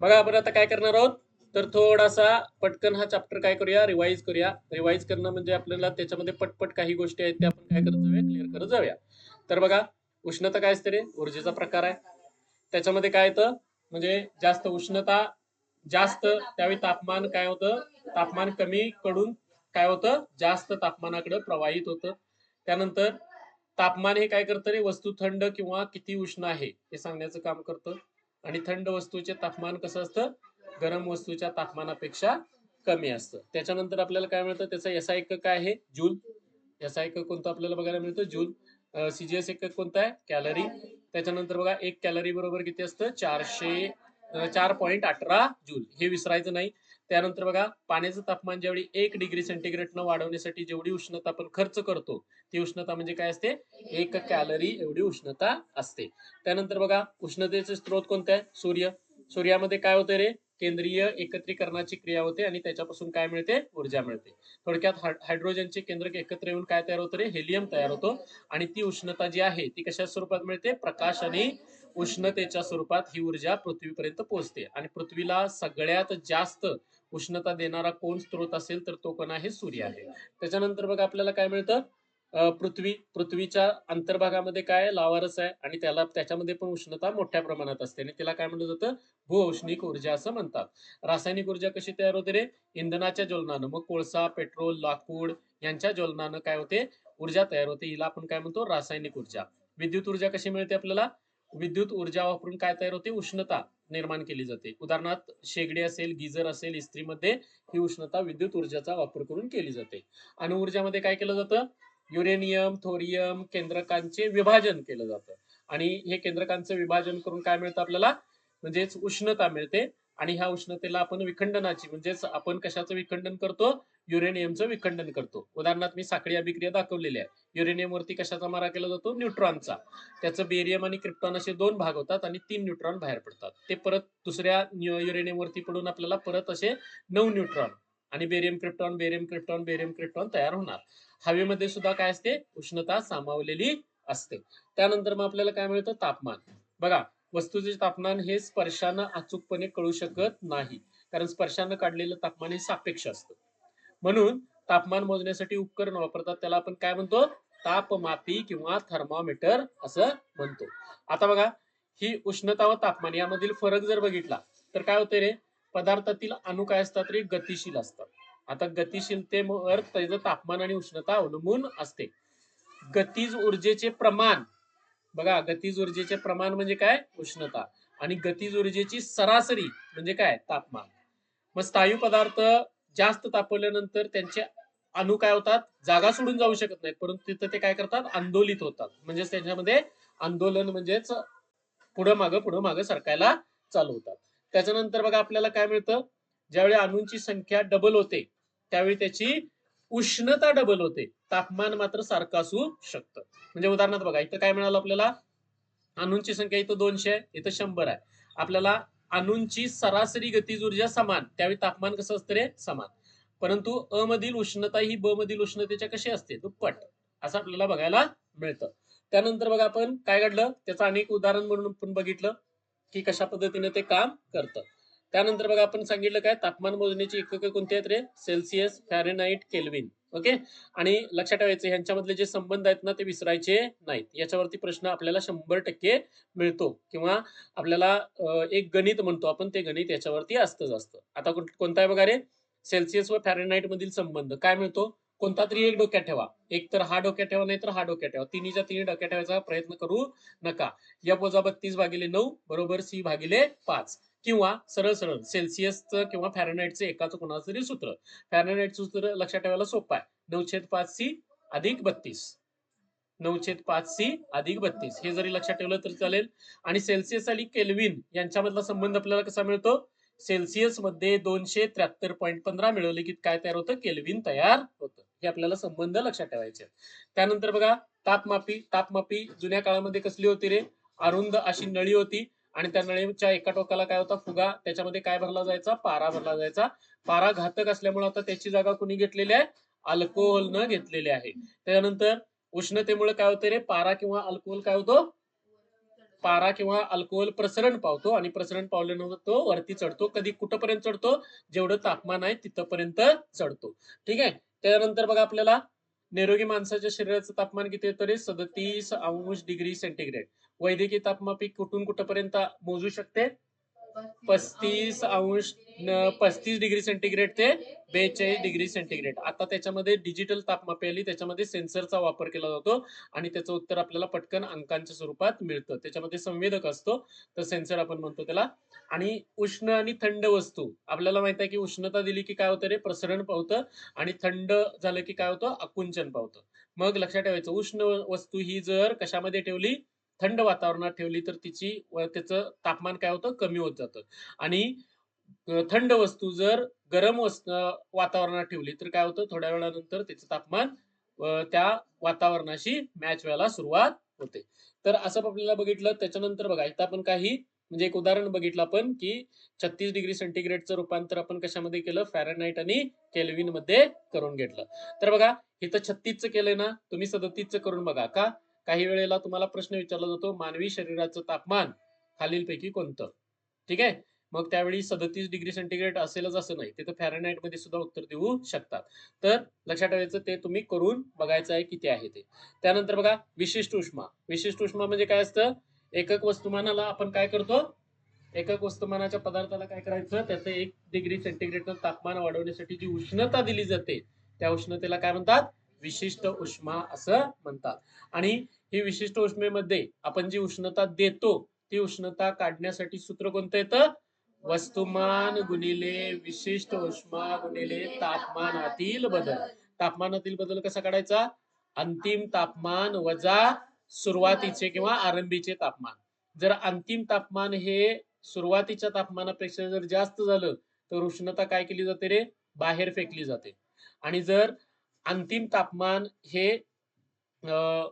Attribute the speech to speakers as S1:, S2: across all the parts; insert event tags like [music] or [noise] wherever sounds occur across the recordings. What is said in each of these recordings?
S1: बघा आपण आता काय करणार आहोत? तर थोडासा पटकन हा चॅप्टर काय करूया? रिवाईज करूया. रिवाईज करणं म्हणजे आपल्याला त्याच्यामध्ये पटपट काही गोष्टी आहेत त्या आपण काय करत जाऊया? क्लिअर करत जाऊया. तर बघा उष्णता काय असते रे? ऊर्जेचा प्रकार आहे. त्याच्यामध्ये काय येतं? म्हणजे जास्त उष्णता जास्त त्यावेळी तापमान काय होतं? तापमान कमी कडून काय होतं? जास्त तापमानाकडे प्रवाहित होतं. त्यानंतर तापमान हे काय करतं रे? वस्तू थंड किंवा किती उष्ण आहे हे सांगण्याचं काम करतं. आणि थंड वस्तूचे तापमान कसं असतं? गरम वस्तूच्या तापमानापेक्षा कमी असतं. त्याच्यानंतर आपल्याला काय मिळतं? त्याचा एसआय एकक काय आहे? जूल. एसआय एकक कोणतं आपल्याला बघायला मिळतं? जूल. सीजीएस एकक कोणतं आहे? कॅलरी त्याच्यानंतर बघा एक कॅलरी बरोबर किती असतं? चारशे चार पॉईंट अठरा जूल. हे विसरायचं नाही. त्यानंतर बघा पाण्याचं तापमान ज्यावेळी एक डिग्री सेंटीग्रेडनं वाढवण्यासाठी जेवढी उष्णता आपण खर्च करतो ती उष्णता म्हणजे काय असते? एक कॅलरी एवढी उष्णता असते. त्यानंतर बघा उष्णतेचे स्रोत कोणते आहे सूर्य. सूर्यामध्ये काय होते रे? केंद्रीय एकत्रीकरणाची क्रिया होते आणि त्याच्यापासून काय मिळते? ऊर्जा मिळते. थोडक्यात हायड्रोजनचे केंद्रक एकत्र येऊन काय तयार होतं रे? हेलियम तयार होतो. आणि ती उष्णता जी आहे ती कशा स्वरूपात मिळते? प्रकाश आणि उष्णतेच्या स्वरूपात ही ऊर्जा पृथ्वीपर्यंत पोहोचते. आणि पृथ्वीला सगळ्यात जास्त उष्णता देणारा कोण स्रोत असेल तर तो कोण आहे सूर्य आहे. त्याच्यानंतर बघा आपल्याला काय मिळतं? पृथ्वी पृथ्वीच्या अंतर्भागामध्ये काय लावारस आहे. आणि त्याला त्याच्यामध्ये पण उष्णता मोठ्या प्रमाणात असते. आणि तिला काय म्हणलं जातं? भूऔष्णिक ऊर्जा असं म्हणतात. रासायनिक ऊर्जा कशी तयार होते रे? इंधनाच्या ज्वलनानं. मग कोळसा पेट्रोल लाकूड यांच्या ज्वलनानं काय होते? ऊर्जा तयार होते. हिला आपण काय म्हणतो? रासायनिक ऊर्जा. विद्युत ऊर्जा कशी मिळते आपल्याला? विद्युत ऊर्जा वापरून काय तयार होते? उष्णता निर्माण केली जाते. उदाहरणार्थ शेगडी असेल गिजर असेल इस्त्रीमध्ये ही उष्णता विद्युत ऊर्जाचा वापर करून केली जाते. आणि ऊर्जामध्ये काय केलं जातं? युरेनियम थोरियम केंद्रकांचे विभाजन केलं जातं. आणि हे केंद्रकांचं विभाजन करून काय मिळतं आपल्याला? म्हणजेच उष्णता मिळते. आणि ह्या उष्णतेला आपण विखंडनाची म्हणजेच आपण कशाचं विखंडन करतो? युरेनियमचं विखंडन करतो. उदाहरणार्थ मी साखळी अभिक्रिया दाखवलेली आहे. युरेनियमवरती कशाचा मारा केला जातो? न्यूट्रॉनचा. त्याचं बेरियम आणि क्रिप्टॉन असे दोन भाग होतात आणि तीन न्यूट्रॉन बाहेर पडतात. ते परत दुसऱ्या युरेनियम वरती पडून आपल्याला परत असे नऊ न्यूट्रॉन आणि barium krypton barium krypton barium krypton तयार होणार. हवेमध्ये सुद्धा काय असते? उष्णता सामावलेली असते. त्यानंतर मग आपल्याला काय मिळतं? तापमान. बघा वस्तूचे तापमान हे स्पर्शानं अचूकपणे कळू शकत नाही. कारण स्पर्शानं काढलेलं तापमान हे सापेक्ष असतं. म्हणून तापमान मोजण्यासाठी उपकरण वापरतात. त्याला आपण काय म्हणतो? तापमापी किंवा थर्मामीटर असं म्हणतो. आता बघा ही उष्णता व तापमान यामधील फरक जर बघितला तर काय होते रे? पदार्थातील अणु काय असतात रे? गतिशील असतात. आता गतिशीलतेवर त्याचं तापमान आणि उष्णता अवलंबून असते. गतीज ऊर्जेचे प्रमाण बघा गतीज ऊर्जेचे प्रमाण म्हणजे काय? उष्णता. आणि गतीज ऊर्जेची सरासरी म्हणजे काय? तापमान. मग स्थायू पदार्थ जास्त तापवल्यानंतर त्यांचे अणू काय होतात? जागा सोडून जाऊ शकत नाहीत. परंतु तिथं ते काय करतात? आंदोलित होतात. म्हणजेच त्यांच्यामध्ये आंदोलन म्हणजेच पुढं मागं पुढं मागं सरकायला चालू होतात. त्याच्यानंतर बघा आपल्याला काय मिळतं? ज्यावेळी अणूंची संख्या डबल होते त्यावेळी त्याची उष्णता डबल होते. तापमान मात्र सारखं असू शकतं. म्हणजे उदाहरणार्थ बघा इथं काय मिळालं आपल्याला? अणूंची संख्या इथं दोनशे आहे इथं शंभर आहे. आपल्याला अणूंची सरासरी गतीज ऊर्जा समान त्यावेळी तापमान कसं असतं रे? समान. परंतु अ मधील उष्णता ही ब मधील उष्णतेच्या कशी असते? दुप्पट असं आपल्याला बघायला मिळतं. त्यानंतर बघा आपण काय घडलं? त्याचं अनेक उदाहरण म्हणून आपण बघितलं की कशा पद्धतीने ते काम करतं. त्यानंतर बघा आपण सांगितलं काय? तापमान मोजण्याची एकक कोणती आहेत रे? Celsius Fahrenheit Kelvin. ओके? आणि लक्षात ठेवायचं ह्यांच्यामधले जे संबंध आहेत ना ते विसरायचे नाहीत. याच्यावरती प्रश्न आपल्याला शंभर टक्के मिळतो. किंवा आपल्याला एक गणित म्हणतो आपण ते गणित याच्यावरती असतंच असतं. आता कोण- कोणता आहे बघा रे? सेल्सिअस व फॅरेनाईट मधील संबंध. काय मिळतो? कोणता तरी एक डोक्यात ठेवा. एक तर हा डोक्यात ठेवा नाही तर हा डोक्यात ठेवा. तिन्हीच्या तिन्ही डोक्यात ठेवायचा प्रयत्न करू नका. या वजा बत्तीस भागिले नऊ बरोबर सी भागिले पाच. किंवा सरळ सरळ सेल्सिअसचं किंवा फॅरेनाइटचं एकाचं कोणाचं तरी सूत्र. फॅरेनाइटचं सूत्र लक्षात ठेवायला सोपं आहे. नऊशेद पाच सी अधिक बत्तीस. नऊशेद पाच सी अधिक बत्तीस. हे जरी लक्षात ठेवलं तरी चालेल. आणि सेल्सिअस आणि केल्विन यांच्यामधला संबंध आपल्याला कसा मिळतो? सेल्सिअसमध्ये दोनशे त्र्याहत्तर पॉईंट पंधरा मिळवले की काय तयार होतं? केल्विन तयार होतं. हे आपल्याला संबंध लक्षात ठेवायचे त्यानंतर बघा तापमापी. तापमापी जुन्या काळामध्ये कसली होती रे? अरुंद अशी नळी होती. आणि त्या नळीच्या एका टोकाला काय होता? फुगा. त्याच्यामध्ये काय भरला जायचा? पारा भरला जायचा. पारा घातक असल्यामुळे आता त्याची जागा कुणी घेतलेली आहे? अल्कोहोलनं घेतलेली आहे. त्यानंतर उष्णतेमुळे काय होतं रे? पारा किंवा अल्कोहोल काय होतो? पारा किंवा अल्कोहोल प्रसरण पावतो आणि प्रसरण पावल्यानंतर तो वरती चढतो. कधी कुठपर्यंत चढतो? जेवढं तापमान आहे तिथपर्यंत चढतो. ठीक आहे? त्यानंतर बघा आपल्याला निरोगी माणसाच्या शरीराचं तापमान किती येतं तरी सदतीस अंश डिग्री सेंटीग्रेड. वैद्यकीय तापमापी कुठून कुठपर्यंत मोजू शकते? पस्तीस अंश पस्तीस डिग्री सेंटीग्रेड ते बेचाळीस डिग्री सेंटीग्रेड. आता त्याच्यामध्ये डिजिटल तापमापी आली त्याच्यामध्ये सेन्सरचा वापर केला जातो आणि त्याचं उत्तर आपल्याला पटकन अंकांच्या स्वरूपात मिळतं. त्याच्यामध्ये संवेदक असतो तर सेन्सर आपण म्हणतो त्याला. आणि उष्ण आणि थंड वस्तू. आपल्याला माहीत आहे की उष्णता दिली की काय होतं रे? प्रसरण पावतं आणि थंड झालं की काय होतं? आकुंचन पावतं. मग लक्षात ठेवायचं उष्ण वस्तू ही जर कशामध्ये ठेवली? थंड वातावरणात ठेवली तर तिची त्याचं तापमान काय होतं? कमी होत जातं. आणि थंड वस्तू जर गरम वातावरणात ठेवली तर काय होतं? थोड्या वेळानंतर त्याचं तापमान त्या वातावरणाशी मॅच व्हायला सुरुवात होते. तर असं आपल्याला बघितलं. त्याच्यानंतर बघा इथं आपण काही म्हणजे एक उदाहरण बघितलं आपण की छत्तीस डिग्री सेंटीग्रेडचं रूपांतर आपण कशामध्ये केलं? फॅरनाईट आणि केल्विनमध्ये करून घेतलं. तर बघा इथं छत्तीसचं केलंय ना? तुम्ही सदतीसचं करून बघा का? काही वेळेला तुम्हाला प्रश्न विचारला जातो मानवी शरीराचं तापमान खालीलपैकी कोणतं? ठीक आहे? मग त्यावेळी सदतीस डिग्री सेंटीग्रेड असेलच असं नाही तिथं फॅरनाईटमध्ये सुद्धा उत्तर देऊ शकतात. तर लक्षात ठेवायचं ते तुम्ही करून बघायचं आहे किती आहे ते. त्यानंतर बघा विशिष्ट उष्मा. विशिष्ट उष्मा म्हणजे काय असतं? एकक वस्तुमानाला आपण काय करतो? एकक वस्तुमानाच्या पदार्थाला काय करायचं? त्याचं एक डिग्री सेंटीग्रेडचं तापमान वाढवण्यासाठी जी उष्णता दिली जाते त्या उष्णतेला काय म्हणतात? विशिष्ट उष्मा असं म्हणतात. आणि ही विशिष्ट उष्मेमध्ये आपण जी उष्णता देतो ती उष्णता काढण्यासाठी सूत्र कोणतं येतं? वस्तुमान गुणिले विशिष्ट उष्मा गुणिले तापमानातील बदल. तापमानातील बदल कसा काढायचा? अंतिम तापमान वजा सुरुवातीचे किंवा आरंभीचे तापमान. जर अंतिम तापमान हे सुरुवातीच्या तापमानापेक्षा जर जास्त झालं तर उष्णता काय केली जाते रे? बाहेर फेकली जाते. आणि जर अंतिम तापमान हे अं,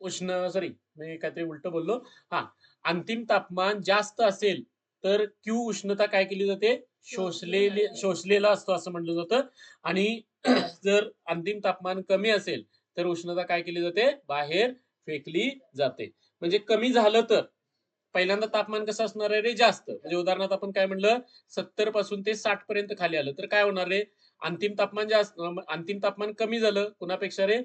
S1: उष्ण सॉरी मी काहीतरी उलट बोललो. हा अंतिम तापमान जास्त असेल तर क्यू उष्णता काय केली जाते? शोषलेले शोषलेला असतो असं म्हटलं जातं. आणि [clears throat] जर अंतिम तापमान कमी असेल तर उष्णता काय केली जाते? बाहेर फेकली जाते. म्हणजे कमी झालं तर पहिल्यांदा तापमान कसं असणार आहे रे? जास्त. म्हणजे उदाहरणार्थ आपण काय म्हणलं? सत्तरपासून ते साठ पर्यंत खाली आलं. तर काय होणार रे? अंतिम तापमान जास्त अंतिम तापमान कमी झालं कुणापेक्षा रे?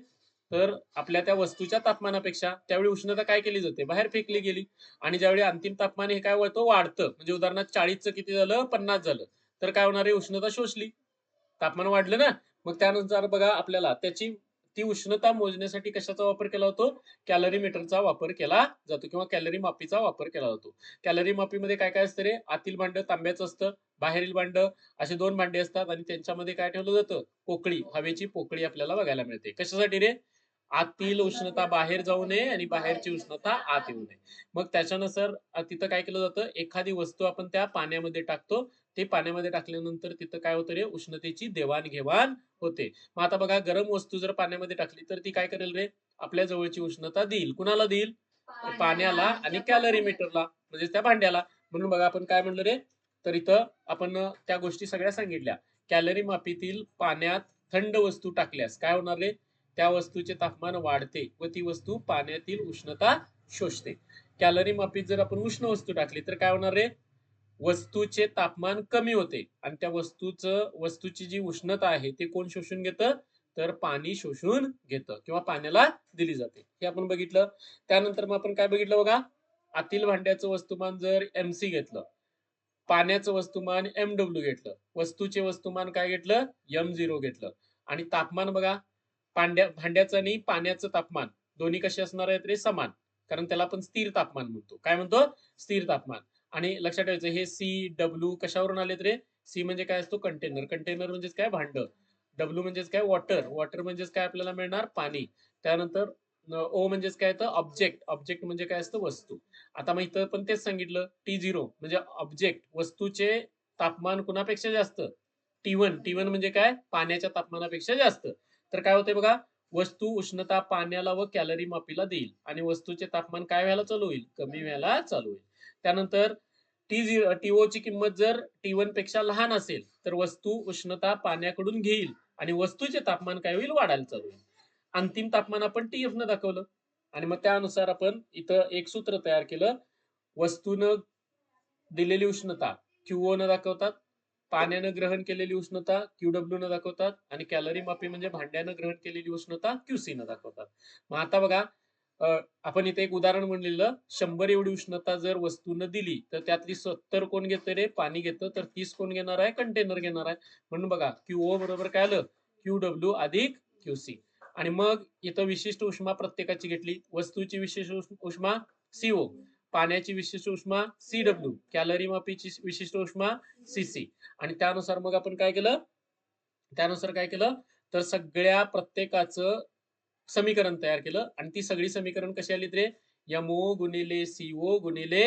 S1: तर आपल्या त्या वस्तूच्या तापमानापेक्षा. त्यावेळी उष्णता काय केली जाते? बाहेर फेकली गेली. आणि ज्यावेळी अंतिम तापमान हे काय होतं वाढतं. म्हणजे उदाहरणार्थ चाळीसचं किती झालं? पन्नास झालं. तर काय होणार आहे उष्णता शोषली. तापमान वाढलं ना? मग त्यानुसार बघा आपल्याला त्याची ती उष्णता मोजण्यासाठी कशाचा वापर केला जातो कॅलरी मीटरचा वापर केला जातो किंवा कॅलरी मापीचा वापर केला जातो. कॅलरी मापीमध्ये काय काय असतं रे? आतील भांड तांब्याचं असतं बाहेरील भांड असे दोन भांडे असतात आणि त्यांच्यामध्ये काय ठेवलं जातं? पोकळी हवेची पोकळी आपल्याला बघायला मिळते. कशासाठी रे? आतील उष्णता बाहेर जाऊ नये आणि बाहेरची उष्णता आत येऊ नये. मग त्याच्यानुसार तिथं काय केलं जातं? एखादी वस्तू आपण त्या पाण्यामध्ये टाकतो ते पाण्यामध्ये टाकल्यानंतर तिथं काय होतं रे? उष्णतेची देवाणघेवाण होते. मग आता बघा गरम वस्तू जर पाण्यामध्ये टाकली तर ती काय करेल रे? आपल्या जवळची उष्णता देईल. कुणाला देईल? पाण्याला आणि कॅलरी मीटरला म्हणजे त्या भांड्याला. म्हणून बघा आपण काय म्हणलं रे? तर इथं आपण त्या गोष्टी सगळ्या सांगितल्या. कॅलरी मापीतील पाण्यात थंड वस्तू टाकल्यास काय होणार रे? त्या वस्तूचे तापमान वाढते व ती वस्तू पाण्यातील उष्णता शोषते. कॅलरी मापीत जर आपण उष्ण वस्तू टाकली तर काय होणार रे? वस्तूचे तापमान कमी होते आणि त्या वस्तूचं वस्तूची जी उष्णता आहे ते कोण शोषून घेतं? तर पाणी शोषून घेतं किंवा पाण्याला दिली जाते. हे आपण बघितलं. त्यानंतर मग आपण काय बघितलं बघा? आतील भांड्याचं वस्तुमान जर एम सी घेतलं पाण्याचं वस्तुमान एम डब्ल्यू घेतलं वस्तूचे वस्तुमान काय घेतलं? एम झिरो घेतलं. आणि तापमान बघा पांड्या भांड्याचं आणि पाण्याचं तापमान दोन्ही कसे असणार आहेत रे? समान. कारण त्याला आपण स्थिर तापमान म्हणतो. काय म्हणतो? स्थिर तापमान. आणि लक्षात ठेवायचं हे सी डब्ल्यू कशावरून आलेत रे? सी म्हणजे काय असतो? कंटेनर कंटेनर म्हणजेच काय? भांड. डब्ल्यू म्हणजेच काय? वॉटर वॉटर म्हणजेच काय आपल्याला मिळणार? पाणी. त्यानंतर ओ म्हणजेच काय येतं ऑब्जेक्ट ऑब्जेक्ट म्हणजे काय असतं? वस्तू. आता मग इथं पण तेच सांगितलं. टी झिरो म्हणजे ऑब्जेक्ट वस्तूचे तापमान कुणापेक्षा जास्त? टी वन टी वन म्हणजे काय? पाण्याच्या तापमानापेक्षा जास्त. तर काय होते बघा? वस्तू उष्णता पाण्याला व कॅलरी मापीला देईल. आणि वस्तूचे तापमान काय व्हायला चालू होईल? कमी व्हायला चालू होईल. त्यानंतर टी झिरो टीओ ची किंमत जर टी वनपेक्षा लहान असेल तर वस्तू उष्णता पाण्याकडून घेईल आणि वस्तूचे तापमान काय होईल? वाढायला चालू होईल. अंतिम तापमान आपण टीएफ न दाखवलं. आणि मग त्यानुसार आपण इथं एक सूत्र तयार केलं. वस्तूनं दिलेली उष्णता क्यूओ न दाखवतात पाण्यानं ग्रहण केलेली उष्णता क्यूडब्ल्यू न दाखवतात आणि कॅलरी मापी म्हणजे भांड्यानं ग्रहण केलेली उष्णता क्यूसी न दाखवतात. मग आता बघा आपण इथे एक उदाहरण म्हणलेलं शंभर एवढी उष्णता जर वस्तूनं दिली तर त्यातली सत्तर कोण घेतं रे? पाणी घेतं तर तीस कोण घेणार आहे? कंटेनर घेणार आहे. म्हणून बघा क्यूओ बरोबर काय आलं? क्यू डब्ल्यू अधिक क्यू सी आणि मग इथं विशिष्ट उष्मा प्रत्येकाची घेतली. वस्तूची विशिष्ट उष्मा उष्मा सीओ पाण्याची विशिष्ट उष्मा सी डब्ल्यू कॅलरी मापीची विशिष्ट उष्मा सीसी आणि त्यानुसार मग आपण काय केलं? त्यानुसार काय केलं? तर सगळ्या प्रत्येकाचं समीकरण तयार केलं. आणि ती सगळी समीकरण कशी आली रे? यमओ गुणिले सीओ गुणिले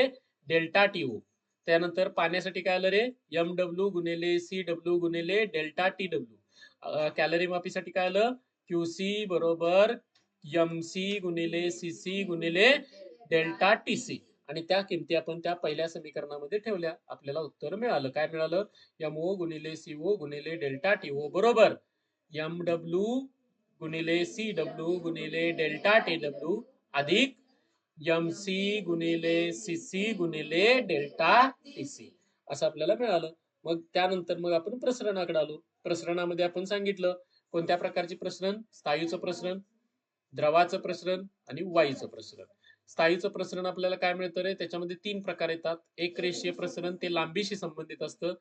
S1: डेल्टा टीओ त्यानंतर पाण्यासाठी काय आलं रे? एम डब्ल्यू गुणिले सी डब्ल्यू गुणिले डेल्टा टी डब्ल्यू कॅलरी मापीसाठी काय आलं? क्यू सी बरोबर एम सी गुणिले सी सी गुणिले डेल्टा टी सी आणि त्या किमती आपण त्या पहिल्या समीकरणामध्ये ठेवल्या. आपल्याला उत्तर मिळालं. काय मिळालं? एम ओ गुणिले सी ओ गुणिले डेल्टा टी ओ बरोबर एम डब्ल्यू गुणिले सी डब्ल्यू गुणिले डेल्टा टी डब्ल्यू अधिक एम सी गुणिले सी सी गुणिले डेल्टा टी सी असं आपल्याला मिळालं. मग त्यानंतर मग आपण प्रसरणाकडे आलो. प्रसरणामध्ये आपण सांगितलं कोणत्या प्रकारचे प्रसरण? स्थायूचं प्रसरण द्रवाचं प्रसरण आणि वायूचं प्रसरण. स्थायूचं प्रसरण आपल्याला काय मिळतं रे? त्याच्यामध्ये तीन प्रकार येतात. एक रेषीय प्रसरण ते लांबीशी संबंधित असतं.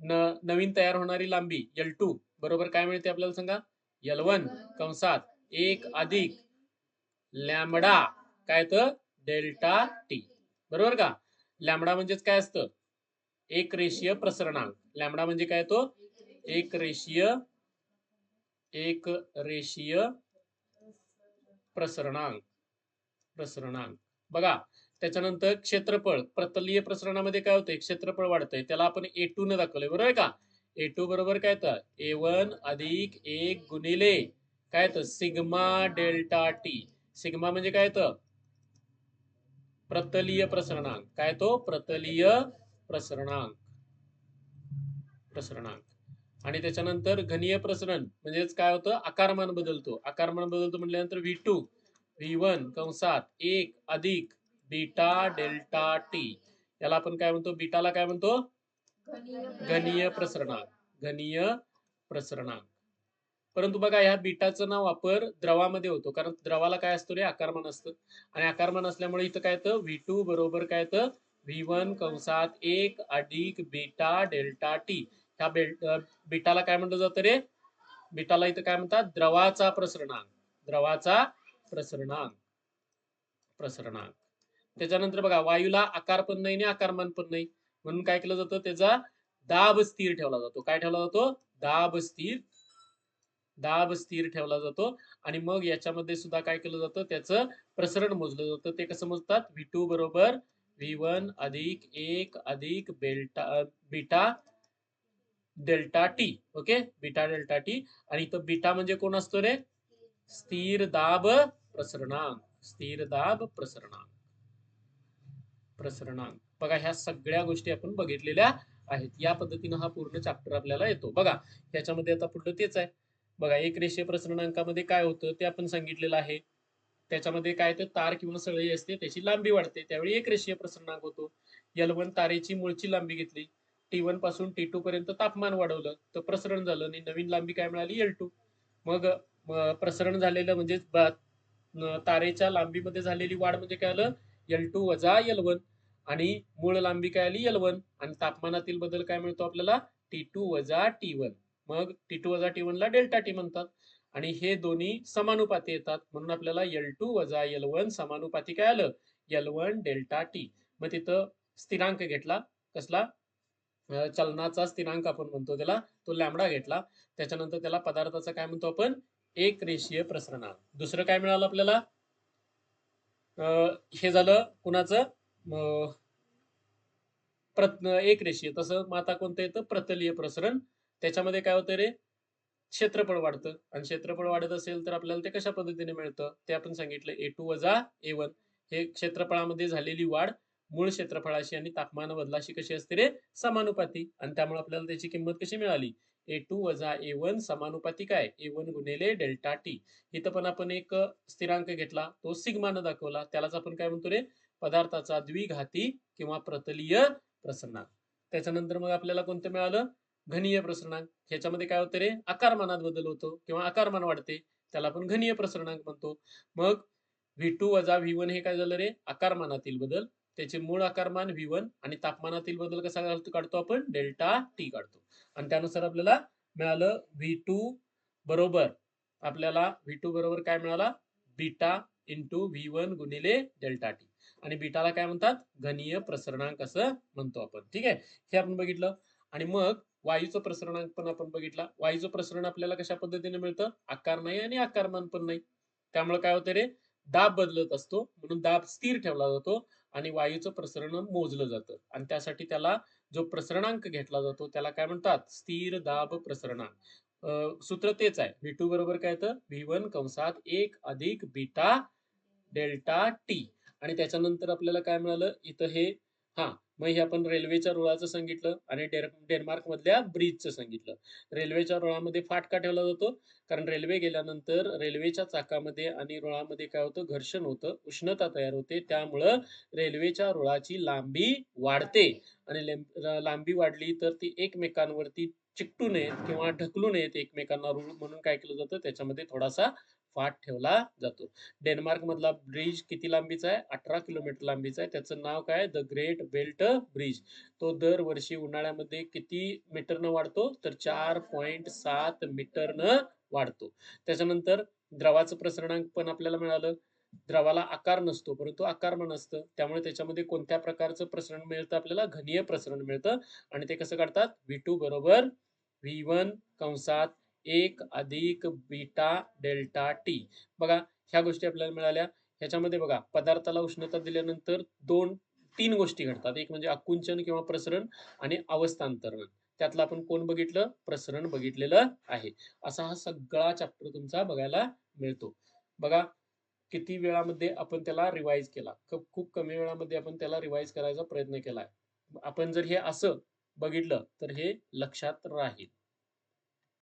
S1: न नवीन तयार होणारी लांबी एल टू बरोबर काय मिळते आपल्याला सांगा? यलवन कंसात एक अधिक लॅमडा काय तर डेल्टा टी. बरोबर का? लॅमडा म्हणजेच काय असतं? एक रेषीय प्रसरणांक. लॅमडा म्हणजे काय तो एक रेषीय एक रेषीय प्रसरणांक. प्रसरणांक. बघा त्याच्यानंतर क्षेत्रफळ प्रतलीय प्रसरणामध्ये काय होतंय? क्षेत्रफळ वाढतंय. त्याला आपण ए टू न दाखवलंय. बरोबर आहे का? ए टू बरोबर काय तर? ए वन अधिक एक गुणिले काय तर? सिग्मा डेल्टा टी सिग्मा म्हणजे काय तर? प्रतलीय प्रसरणांक. काय तो? प्रतलीय प्रसरणांक. प्रसरणांक. आणि त्याच्यानंतर घनीय प्रसरण म्हणजेच काय होतं? आकारमान बदलतो. आकारमान बदलतो म्हटल्यानंतर व्ही टू व्ही वन कंसात एक अधिक बीटा डेल्टा टी याला आपण काय म्हणतो? बीटाला काय म्हणतो? घनीय प्रसरणांक. घनीय प्रसरणांक. परंतु बघा ह्या बीटाचा ना वापर द्रवामध्ये होतो. कारण द्रवाला काय असतो रे? आकारमान असतं. आणि आकारमान असल्यामुळे इथं काय येतं? व्ही टू बरोबर काय येतं? व्ही वन कंसात एक अधिक बीटा डेल्टा टी ह्या बीटाला काय म्हटलं जातं रे? बीटाला इथं काय म्हणतात? द्रवाचा प्रसरणांक. द्रवाचा प्रसरणांक. प्रसरणांक. त्याच्यानंतर बघा वायूला आकार पण नाही आणि आकारमान पण नाही. म्हणून काय केलं जातं? त्याचा दाब स्थिर ठेवला जातो. काय ठेवला जातो? दाब स्थिर दाब स्थिर ठेवला जातो. आणि मग याच्यामध्ये सुद्धा काय केलं जातं? त्याचं प्रसरण मोजलं जातं. ते कसं मोजतात? व्ही टू बरोबर व्ही वन अधिक एक अधिक बेल्टा beta delta T okay beta delta T आणि इथं बीटा म्हणजे कोण असतो रे? स्थिर दाब प्रसरणांक. स्थिर दाब प्रसरणांक. प्रसरणांक. बघा ह्या सगळ्या गोष्टी आपण बघितलेल्या आहेत. या पद्धतीनं हा पूर्ण चॅप्टर आपल्याला येतो. बघा ह्याच्यामध्ये आता पुढलं तेच आहे. बघा एक रेषीय प्रसरणांकामध्ये काय होतं ते आपण सांगितलेलं आहे. त्याच्यामध्ये काय तर तार किंवा सळई असते त्याची लांबी वाढते. त्यावेळी एक रेषीय प्रसरणांक होतो. यल वन तारेची मूळची लांबी घेतली. टी वनपासून टी टू पर्यंत तापमान वाढवलं. तर प्रसरण झालं आणि नवीन लांबी काय मिळाली? एल टू मग प्रसरण झालेलं म्हणजे तारेच्या लांबीमध्ये झालेली वाढ म्हणजे काय आलं? एल टू वजा एल वन आणि मूळ लांबी काय आली? एल वन आणि तापमानातील बदल काय मिळतो आपल्याला? टी टू वजा टी वन मग टी टू वजा टी ला डेल्टा टी म्हणतात. आणि हे दोन्ही समानुपाती येतात. म्हणून आपल्याला एल टू वजा एल वन समानुपाती काय आलं? एल वन डेल्टा टी मग तिथं स्थिरांक घेतला. कसला? चलनाचा स्थिरांक आपण म्हणतो त्याला. तो लॅमडा घेतला. त्याच्यानंतर त्याला पदार्थाचा काय म्हणतो आपण? एक रेषीय प्रसरणांक. दुसरं काय मिळालं आपल्याला? हे झालं कुणाचं? प्रत एक रेषीय. तसं माता कोणतं येतं? प्रतलीय प्रसरण. त्याच्यामध्ये काय होतं रे? क्षेत्रफळ वाढतं. आणि क्षेत्रफळ वाढत असेल तर आपल्याला ते कशा पद्धतीने मिळतं? ते आपण सांगितलं. ए टू वजा ए वन. हे क्षेत्रफळामध्ये झालेली वाढ मूळ क्षेत्रफळाशी आणि तापमान बदलाशी कशी असते रे? समानुपाती. आणि त्यामुळे आपल्याला त्याची किंमत कशी मिळाली? ए टू वजा ए वन समानुपाती काय? ए वन गुणिले डेल्टा टी. इथं पण आपण एक स्थिरांक घेतला. तो सिग्मानं दाखवला. त्यालाच आपण काय म्हणतो रे? पदार्थाचा द्विघाती किंवा प्रतलीय प्रसरणांक. त्याच्यानंतर मग आपल्याला कोणतं मिळालं? घनीय प्रसरणांक. ह्याच्यामध्ये काय होतं रे? आकारमानात बदल होतो किंवा आकारमान वाढते. त्याला आपण घनीय प्रसरणांक म्हणतो. मग व्ही टू वजा व्ही वन हे काय झालं रे? आकारमानातील बदल. त्याचे मूळ आकारमान व्ही वन आणि तापमानातील बदल कसा काढतो आपण? डेल्टा टी काढतो. आणि त्यानुसार आपल्याला मिळालं व्ही टू बरोबर. आपल्याला व्ही टू बरोबर काय मिळाला? बीटा इंटू व्ही वन गुणिले डेल्टा टी आणि बीटाला काय म्हणतात? घनीय प्रसरणांक असं म्हणतो आपण. ठीक आहे? हे आपण बघितलं. आणि मग वायूचं प्रसरणांक पण आपण बघितला. वायूचं प्रसरण आपल्याला कशा पद्धतीने मिळतं? आकार नाही आणि आकारमान पण नाही. त्यामुळे काय होतं रे? दाब बदलत असतो. म्हणून दाब स्थिर ठेवला जातो आणि वायूचं प्रसरण मोजलं जातं. आणि त्यासाठी त्याला जो प्रसरणांक घेतला जातो त्याला काय म्हणतात? स्थिर दाब प्रसरणांक सूत्र तेच आहे. व्ही टू बरोबर काय येतं? व्ही वन कंसात एक अधिक बीटा डेल्टा टी. आणि त्याच्यानंतर आपल्याला काय मिळालं? इथं हे हा मग हे आपण रेल्वेच्या रुळाचं सांगितलं आणि डेर- डेन्मार्क मधल्या ब्रिजचं सांगितलं. रेल्वेच्या रुळामध्ये फाट का ठेवला जातो कारण रेल्वे गेल्यानंतर रेल्वेच्या चाकामध्ये आणि रुळामध्ये काय होतं? घर्षण होतं उष्णता तयार होते त्यामुळं रेल्वेच्या रुळाची लांबी वाढते. आणि लांबी वाढली तर ती एकमेकांवरती चिकटू नयेत किंवा ढकलू नयेत एकमेकांना रूळ म्हणून काय केलं जातं त्याच्यामध्ये थोडासा फाट ठेवला जातो. डेन्मार्क मधला ब्रिज किती लांबीचा आहे? अठरा किलोमीटर लांबीचा आहे. त्याचं नाव काय? The great belt bridge. तो दरवर्षी उन्हाळ्यामध्ये किती मीटरनं वाढतो? तर चार पॉइंट सात मीटरनं वाढतो. त्याच्यानंतर द्रवाचं प्रसरणांक पण आपल्याला मिळालं. द्रवाला आकार नसतो परंतु आकारमान असतं. त्यामुळे त्याच्यामध्ये कोणत्या प्रकारचं प्रसरण मिळतं? आपल्याला घनीय प्रसरण मिळतं. आणि ते कसं काढतात? व्ही टू बरोबर व्ही वन कंसात एक अधिक बीटा डेल्टा टी. बघा ह्या गोष्टी आपल्याला मिळाल्या. ह्याच्यामध्ये बघा पदार्थाला उष्णता दिल्यानंतर दोन तीन गोष्टी घडतात. एक म्हणजे आकुंचन किंवा प्रसरण आणि अवस्थांतरण. त्यातलं आपण कोण बघितलं? प्रसरण बघितलेलं आहे. असा हा सगळा चॅप्टर तुमचा बघायला मिळतो. बघा किती वेळामध्ये आपण त्याला रिवाईज केला? खूप खूप कमी वेळामध्ये आपण त्याला रिवाईज करायचा प्रयत्न केलाय. आपण जर हे असं बघितलं तर हे लक्षात राहील.